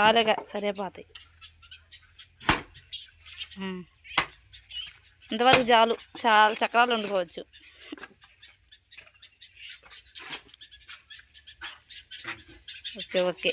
సారేగా సరిపోతాయి ఇంతవరకు చాలు చాలా చక్రాలు వండుకోవచ్చు. Okay okay.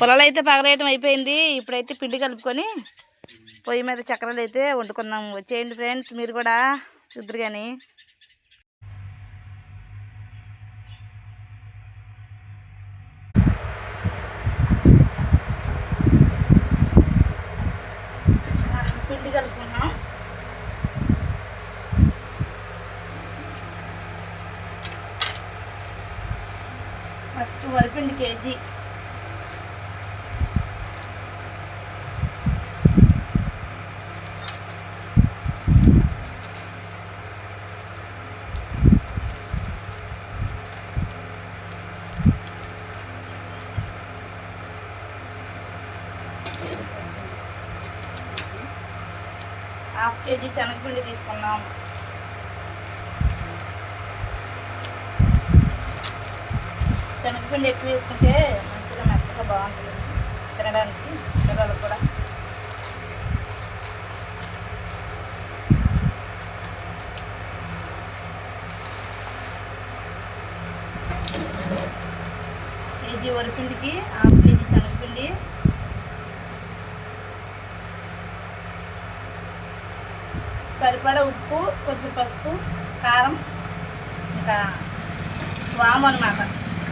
పొలాలు అయితే పగలేయటం అయిపోయింది ఇప్పుడైతే పిండి కలుపుకొని పొయ్యి మీద చక్రాలు అయితే వండుకుందాం. వచ్చేయండి ఫ్రెండ్స్ మీరు కూడా చూద్దరు కానీ ఫస్ట్ వరిపిండి కేజీ. హాఫ్ కేజీ శనగపిండి తీసుకున్నాం. శనగపిండి ఎక్కువ వేసుకుంటే మంచిగా మెత్తగా బాగుంటుంది తినడానికి పిల్లలకు కూడా. కేజీ వరిపిండికి హాఫ్ కేజీ శనగపిండి. సరిపడా ఉప్పు కొంచెం పసుపు కారం ఇంకా వాము అనమాట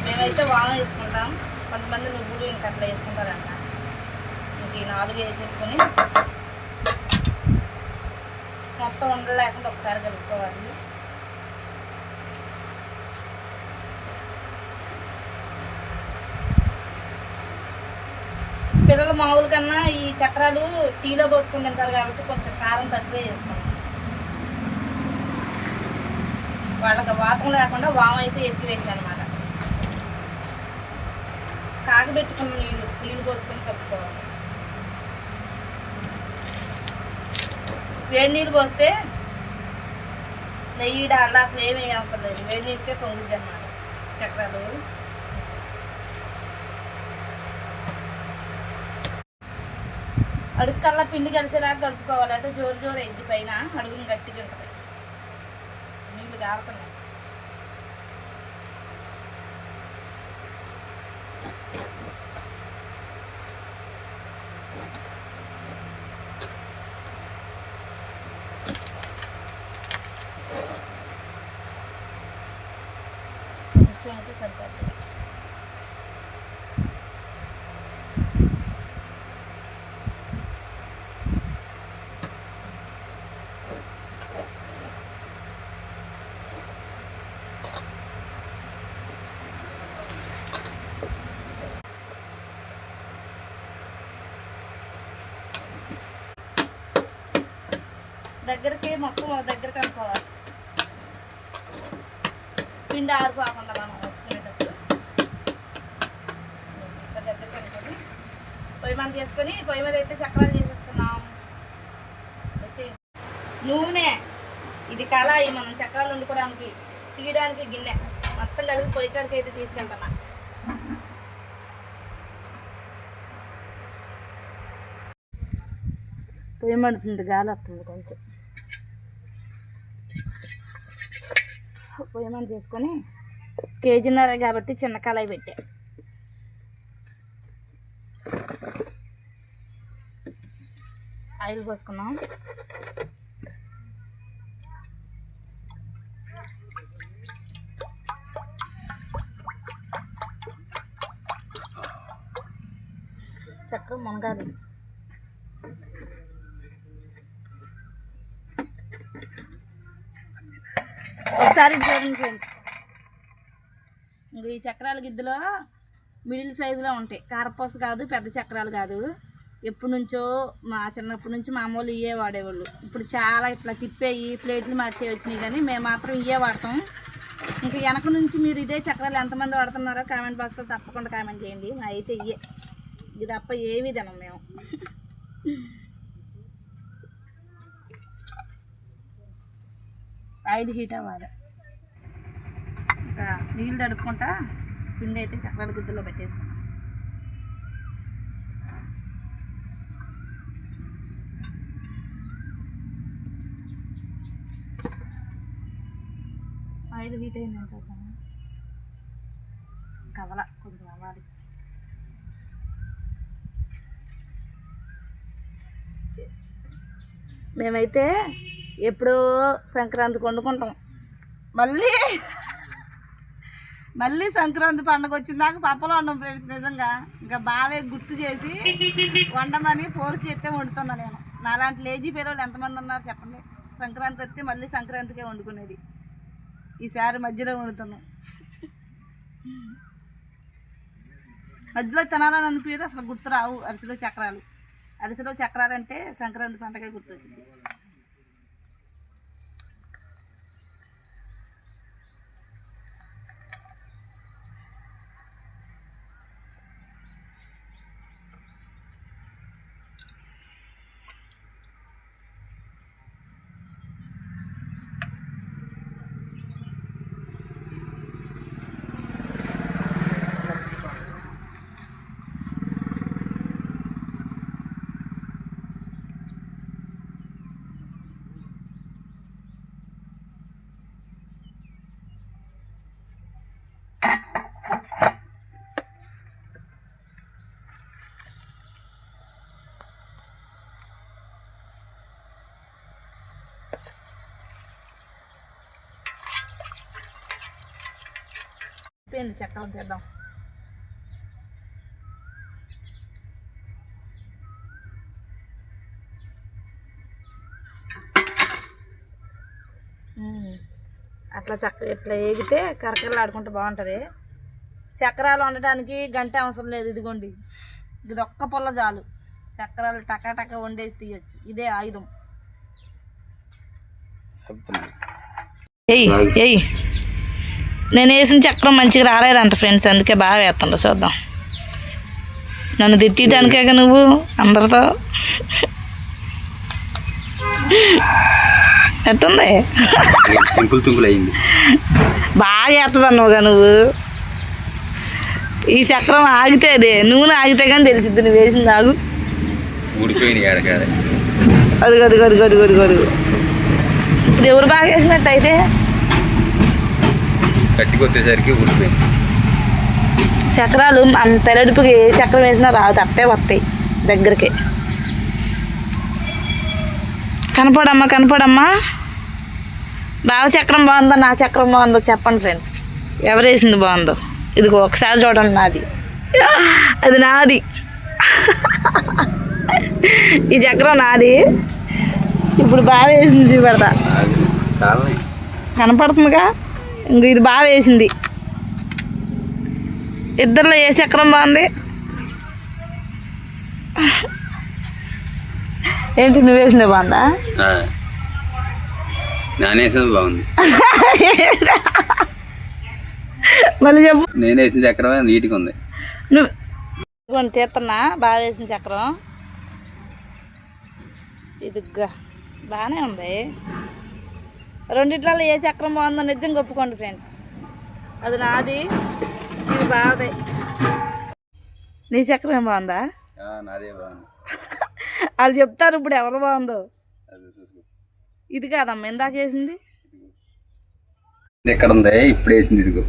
మేమైతే వాము వేసుకుంటాం. కొంతమంది నువ్వులు ఇంకా అట్లా వేసుకుంటారంట. ఇంక ఈ నాలుగు వేసేసుకొని మొత్తం ఉండలేకుండా ఒకసారి కలుపుకోవాలి. పిల్లలు మామూలు కన్నా ఈ చక్రాలు టీలో పోసుకొని తింటారు కాబట్టి కొంచెం కారం తక్కువే చేసుకుంటాం వాళ్ళకి వాతం లేకుండా వామైతే అయితే ఎక్కువ వేసాను అనమాట కాగబెట్టుకున్న నీళ్ళు నీళ్ళు పోసుకొని కలుపుకోవాలి వేడి నీళ్ళు పోస్తే నెయ్యి డాల్డా అసలు ఏమీ అవసరం లేదు. వేడి నీళ్ళకే పొంగుద్ది అన్నమాట. చక్రాలు. అడుగుకల్లా పిండి కలిసేలాగా కలుపుకోవాలి. అంటే జోరు జోరు ఎగ్గి పైన. అడుగుని గట్టిగా ఉంటుంది. నీళ్ళు కారుతున్నాయి కొంచెం అయితే సరిపోతుంది. దగ్గరికి మొత్తం దగ్గరికి అనుకోవాలి. పిండి ఆరిపోకుండా మనం ఒప్పుకునేటప్పుడు ఇట్లా దగ్గరికి అనుకొని పొయ్యి మీద చేసుకొని పొయ్యి మీద అయితే చక్రాలు చేసేసుకున్నాం నూనె. ఇది కళాయి మనం చక్రాలు వండుకోవడానికి తీయడానికి గిన్నె. మొత్తం కలిపి పొయ్యి కాడికి అయితే తీసుకెళ్తున్నా. పొయ్యి మండుతుంది గాలి వస్తుంది కొంచెం. పొయ్యి మంట చేసుకొని కేజీన్నర కాబట్టి చిన్న కళాయి పెట్టా. ఆయిల్ పోసుకున్నాం చక్కగా మునగాలి. ఒకసారి చూడండి ఫ్రెండ్స్. ఇంక ఈ చక్రాల గిద్దలో మిడిల్ సైజులో ఉంటాయి. కారపూస కాదు పెద్ద చక్రాలు కాదు. ఎప్పటి నుంచో మా చిన్నప్పటి నుంచి మా అమ్మోళ్ళు ఇవే వాడేవాళ్ళు. ఇప్పుడు చాలా ఇట్లా తిప్పేయి ప్లేట్లు మార్చే వచ్చినాయి కానీ మేము మాత్రం ఇవే వాడతాం. ఇంకా వెనక నుంచి మీరు ఇదే చక్రాలు ఎంతమంది వాడుతున్నారో కామెంట్ బాక్స్లో తప్పకుండా కామెంట్ చేయండి. అయితే ఇవే ఇది తప్ప ఏవి తినం మేము. ఆయిల్ హీట్ అవ్వాలి. ఇంకా నీళ్ళు తడుపుకుంటా పిండి అయితే చక్రాల గుద్దలో పెట్టేసుకుంటాం. ఆయిల్ వీట్ అయింది నేను కవల కొంచెం అవ్వాలి. మేమైతే ఎప్పుడో సంక్రాంతి వండుకుంటాం. మళ్ళీ మళ్ళీ సంక్రాంతి పండుగ వచ్చిందాక పప్పలో వండం ఫ్రెండ్స్ నిజంగా ఇంకా బాగా గుర్తు చేసి వండమని ఫోర్స్ చేస్తే వండుతున్నా నేను. నాలాంటి లేజీ పేరు ఎంతమంది ఉన్నారు చెప్పండి. సంక్రాంతి వస్తే మళ్ళీ సంక్రాంతికే వండుకునేది. ఈసారి మధ్యలో వండుతున్నాం మధ్యలో తినాలని అనిపించదు అసలు గుర్తు రావు అరిసెలో చక్రాలు. అరిసెలో చక్రాలు అంటే సంక్రాంతి పండగే గుర్తొచ్చింది. అయిపోయింది చక్రం తీద్దాం. అట్లా చక్క ఇట్లా ఏగితే కరకరలు ఆడుకుంటే బాగుంటుంది. చక్రాలు వండటానికి గంట అవసరం లేదు ఇదిగోండి. ఇది ఒక్క పొల్ల చాలు. చక్రాలు టకా టకా వండేసి తీయొచ్చు. ఇదే ఆయుధం. ఎయ్ ఎయ్ నేను వేసిన చక్రం మంచిగా రాలేదంట ఫ్రెండ్స్ అందుకే బాగా వేస్తుండ చూద్దాం. నన్ను తిట్టడానికే నువ్వు అందరితో. ఎట్టుంది? తుంకులు తుంకులు అయింది. బాగా వేస్తుంది అన్నావుగా నువ్వు. ఈ చక్రం ఆగితే అదే నూనె ఆగితే కానీ తెలిసిద్ది నువ్వు వేసింది ఆగు. ఏడకాడే అదిగో అదిగో అదిగో అదిగో అదిగో అదిగో. ఇది ఎవరు బాగా వేసినట్టు అయితే గట్టి కొట్టేసరికి ఊడిపోయింది. చక్రాలు అంత ఏ చక్రం వేసినా రాదు అట్టే వస్తాయి దగ్గరికి. కనపడమ్మా కనపడమ్మా. బావ చక్రం బాగుందో నా చక్రం బాగుందో చెప్పండి ఫ్రెండ్స్. ఎవరు వేసింది బాగుందో? ఇదిగో ఒకసారి చూడండి నాది. అది నాది. ఈ చక్రం నాది. ఇప్పుడు బాగా వేసింది చూపెడతా. కనపడుతుందిగా? ఇంక ఇది బాగా వేసింది. ఇద్దరిలో ఏ చక్రం బాగుంది? ఏంటి నువ్వు వేసిందే బాగుందా? నానేసింది బాగుంది. మళ్ళీ చెప్పు. నేను వేసిన చక్రమే నీట్గా ఉంది. నువ్వు తీస్తున్నా. బాగా వేసిన చక్రం. ఇదిగ్గా బాగానే ఉంది. రెండిట్లలో ఏ చక్రం బాగుందో నిజంగా ఒప్పుకోండి ఫ్రెండ్స్. అది నాది ఇది బాగుంది నీ చక్రం బాగుందా? ఆ, నాదే బాగుంది. వాళ్ళు చెప్తారు ఇప్పుడు ఎవరు బాగుందో. ఇది కాదమ్మా ఇందాక వేసింది. ఎక్కడ ఉంది? ఇప్పుడు వేసింది ఇదిగో.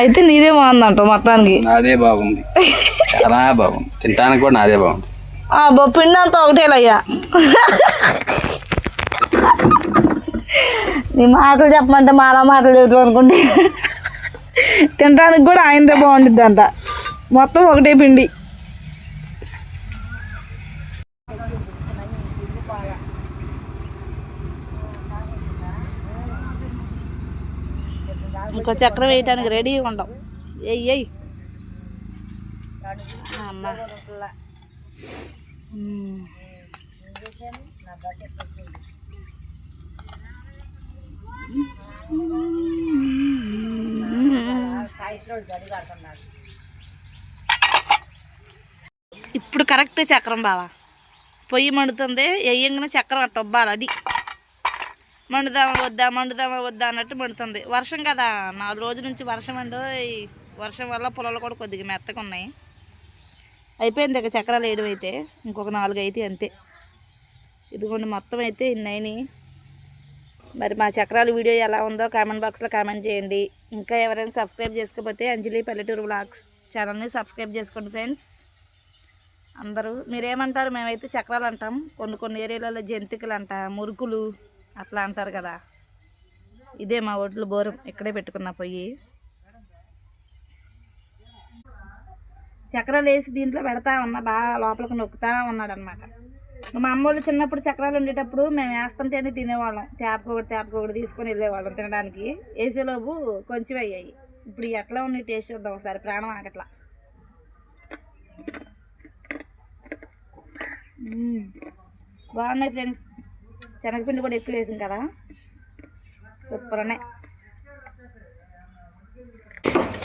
అయితే నీదే బాగుందంట మొత్తానికి. నాదే బాగుంది. చాలా బాగుంది. తినడానికి కూడా నాదే బాగుంది. పిండి అంతా ఒకటేలయ్యా. నీ మాటలు చెప్పమంటే మాలా మాటలు చెబుతావు అనుకుంటే. తినడానికి కూడా ఆయనదే బాగుంటుంది అంట మొత్తం ఒకటే పిండి. ఇంకో చక్రం వేయటానికి రెడీగా ఎయ్ అమ్మ మ్మ్. ఇప్పుడు కరెక్ట్ చక్రం బావా. పొయ్యి మండుతుంది వేయంగానే చక్రం అట్ట ఒబ్బాలి అది. మండుదామా వద్దా మండుదామా వద్దా అన్నట్టు మండుతుంది. వర్షం కదా నాలుగు రోజుల నుంచి వర్షం అండి వర్షం వల్ల పొలాలు కూడా కొద్దిగా మెత్తగా ఉన్నాయి. అయిపోయింది ఇక చక్రాలు వేయడం అయితే ఇంకొక నాలుగు అయితే అంతే. ఇదిగోండి మొత్తం అయితే ఇన్నైని మరి మా చక్రాల వీడియో ఎలా ఉందో కామెంట్ బాక్స్లో కామెంట్ చేయండి. ఇంకా ఎవరైనా సబ్స్క్రైబ్ చేసుకోకపోతే అంజలి పల్లెటూరు బ్లాగ్స్ ఛానల్ని సబ్స్క్రైబ్ చేసుకోండి ఫ్రెండ్స్. అందరూ మీరేమంటారు? మేమైతే చక్రాలు అంటాం. కొన్ని కొన్ని ఏరియాలలో జంతికలు అంట మురుకులు అట్లా అంటారు కదా. ఇదే మా ఒడ్లు బోరం ఇక్కడే పెట్టుకున్న పొయ్యి. చక్రాలు వేసి దీంట్లో పెడతా ఉన్నా బాగా లోపలికి నొక్కుతా ఉన్నాడనమాట మా మా అమ్మోళ్ళు చిన్నప్పుడు చక్రాలు ఉండేటప్పుడు మేము వేస్తుంటేనే తినేవాళ్ళం. తేపకొకటి తేపకొకటి తీసుకొని వెళ్ళేవాళ్ళం తినడానికి. వేసేలోపు కొంచెం అయ్యాయి. ఇప్పుడు ఎట్లా ఉన్నాయి టేస్ట్ చూద్దాం ఒకసారి. ప్రాణం ఆకట్లా బాగున్నాయి ఫ్రెండ్స్. శనగపిండి కూడా ఎక్కువ వేసింది కదా. సూపర్ ఉన్నాయి.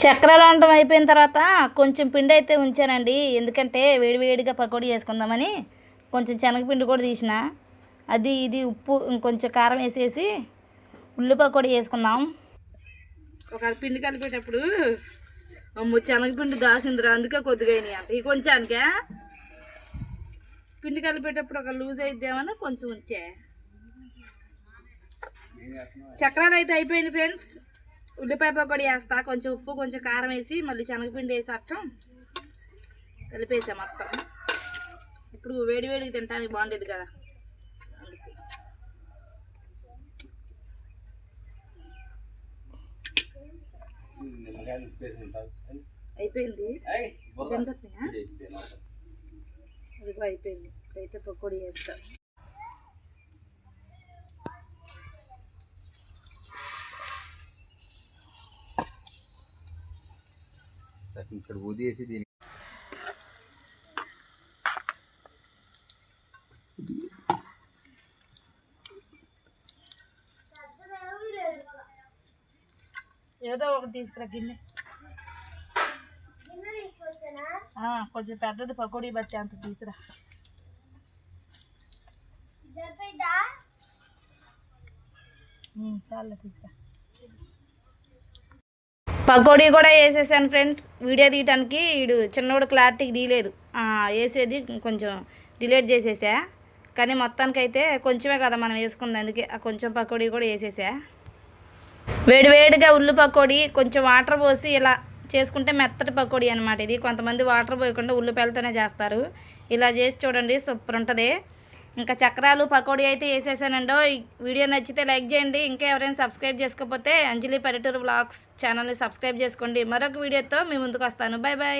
చక్రాలు ఉండటం అయిపోయిన తర్వాత కొంచెం పిండి అయితే ఉంచానండి. ఎందుకంటే వేడివేడిగా పకోడీ చేసుకుందామని. కొంచెం శనగపిండి కూడా తీసిన. అది ఇది ఉప్పు ఇంకొంచెం కారం వేసేసి ఉల్లిపాయ కూడా వేసుకుందాం. ఒక పిండి కలిపేటప్పుడు అమ్మో శనగపిండి దాసిందిరా అందుకే కొద్దిగా అంటే అంట. ఈ కొంచానికే. పిండి కలిపేటప్పుడు ఒక లూజ్ అయిద్దామని కొంచెం ఉంచే. చక్రాలు అయితే అయిపోయింది ఫ్రెండ్స్. ఉల్లిపాయ పకోడీ వేస్తా. కొంచెం ఉప్పు కొంచెం కారం వేసి మళ్ళీ శనగపిండి వేసి అచ్చం. కలిపేసా మొత్తం. ఇప్పుడు వేడి వేడికి తినడానికి బాగుండేది కదా. అయిపోయింది? అదిగో అయిపోయింది అయితే పకోడీ వేస్తా. ఇక్కడ ఊదేసి దీని ఏదో ఒకటి తీసుకురా గిన్నె. ఆ, కొంచెం పెద్దది పకోడీ బట్టి అంత తీసురా. చాలే తీసురా. పకోడీ కూడా వేసేసాను ఫ్రెండ్స్. వీడియో తీయటానికి వీడు చిన్నోడు క్లారిటీకి తీయలేదు. ఆ, వేసేది కొంచెం డిలీట్ చేసేసా. కానీ మొత్తానికైతే కొంచెమే కదా మనం వేసుకుంది. అందుకే ఆ కొంచెం పకోడీ కూడా వేసేసా. వేడివేడిగా ఉల్లి పకోడీ కొంచెం వాటర్ పోసి ఇలా చేసుకుంటే మెత్తటి పకోడీ అనమాట ఇది. కొంతమంది వాటర్ పోయకుండా ఉల్లిపాయలతోనే చేస్తారు. ఇలా చేసి చూడండి సూపర్ ఉంటుంది. ఇంకా చక్రాలు పకోడీ అయితే వేసేసానండో. ఈ వీడియో నచ్చితే లైక్ చేయండి. ఇంకా ఎవరైనా సబ్స్క్రైబ్ చేసుకోకపోతే అంజలి పల్లెటూరు బ్లాగ్స్ ఛానల్ని సబ్స్క్రైబ్ చేసుకోండి. మరొక వీడియోతో మీ ముందుకు వస్తాను. Bye bye